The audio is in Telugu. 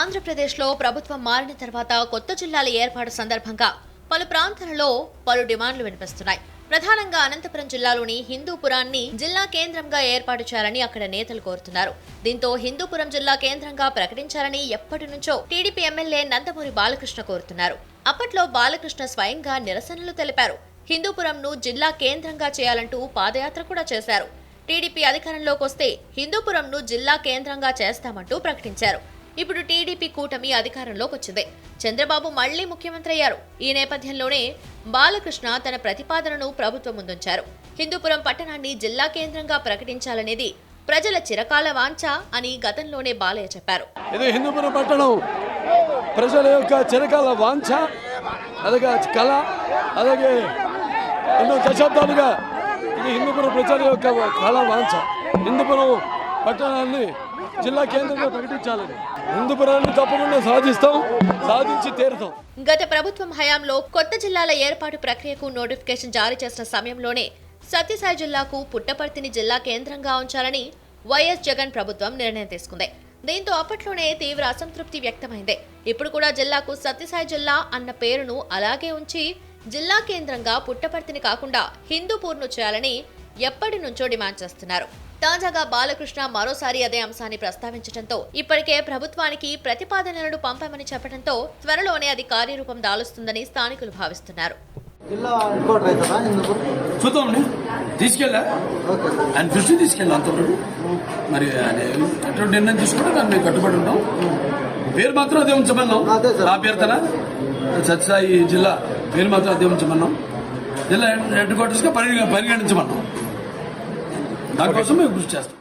ఆంధ్రప్రదేశ్లో ప్రభుత్వం మారిన తర్వాత కొత్త జిల్లాల ఏర్పాటు సందర్భంగా పలు ప్రాంతాలలో పలు డిమాండ్లు వినిపిస్తున్నాయి. ప్రధానంగా అనంతపురం జిల్లాలోని హిందూపురాన్ని జిల్లా కేంద్రంగా ఏర్పాటు చేయాలని అక్కడ నేతలు కోరుతున్నారు. దీంతో హిందూపురం జిల్లా కేంద్రంగా ప్రకటించాలని ఎప్పటి నుంచో టీడీపీ ఎమ్మెల్యే నందమూరి బాలకృష్ణ కోరుతున్నారు. అప్పట్లో బాలకృష్ణ స్వయంగా నిరసనలు తెలిపారు. హిందూపురంను జిల్లా కేంద్రంగా చేయాలంటూ పాదయాత్ర కూడా చేశారు. టీడీపీ అధికారంలోకి వస్తే హిందూపురంను జిల్లా కేంద్రంగా చేస్తామంటూ ప్రకటించారు. ఇప్పుడు టీడీపీ కూటమి అధికారంలోకి వచ్చింది. చంద్రబాబు మళ్ళీ ముఖ్యమంత్రి అయ్యారు. ఈ నేపథ్యంలోనే బాలకృష్ణ తన ప్రతిపాదనను ప్రభుత్వం ముందుంచారు. హిందూపురం పట్టణాన్ని జిల్లా కేంద్రంగా ప్రకటించాలనేది ప్రజల చిరకాల వాంఛ అని గతంలోనే బాలయ్య చెప్పారు. ఇది హిందూపురం పట్టణం. ప్రజల యొక్క చిరకాల వాంఛ అలాగే కళ అలాగే ఎన్నో దశాబ్దాలుగా ఇది హిందూపురం ప్రజల యొక్క కళ వాంఛ. హిందూపురం పట్టణాన్ని జిల్లా కేంద్రంగా ప్రకటించాలని. హిందూపురాన్ని తప్పకుండా సాధిస్తాం సాధించి తీరుతాం. గత ప్రభుత్వం హయాంలో కొత్త జిల్లాల ఏర్పాటు ప్రక్రియకు నోటిఫికేషన్ జారీ చేసిన సమయంలోనే సత్యసాయి జిల్లాకు పుట్టపర్తిని జిల్లా కేంద్రంగా ఉంచాలని వైఎస్ జగన్ ప్రభుత్వం నిర్ణయం తీసుకుంది. దీంతో అప్పట్లోనే తీవ్ర అసంతృప్తి వ్యక్తమైంది. ఇప్పుడు కూడా జిల్లాకు సత్యసాయి జిల్లా అన్న పేరును అలాగే ఉంచి జిల్లా కేంద్రంగా పుట్టపర్తిని కాకుండా హిందూపూర్ను చేయాలని ఎప్పటి నుంచో డిమాండ్ చేస్తున్నారు. తాజాగా బాలకృష్ణ మరోసారి అదే అంశాన్ని ప్రస్తావించడంతో ఇప్పటికే ప్రభుత్వానికి ప్రతిపాదనలను పంపామని చెప్పడంతో త్వరలోనే అది కార్యరూపం దాలుస్తుందని స్థానికులు భావిస్తున్నారు. తీసుకెళ్ళా? ఓకే. సార్ ఆయన దృష్టి తీసుకెళ్ళి అంతవరకు మరి ఎటువంటి నిర్ణయం తీసుకుంటే దాన్ని కట్టుబడి ఉంటాం. పేరు మాత్రం అదే ఉంచమన్నాం. నా పేరు తన. సత్యసాయి జిల్లా. పేరు మాత్రం అదే ఉంచమన్నాం. జిల్లా హెడ్ క్వార్టర్స్గా పరిగణ పరిగణించమన్నాం. దానికోసం మేము కృషి చేస్తాం.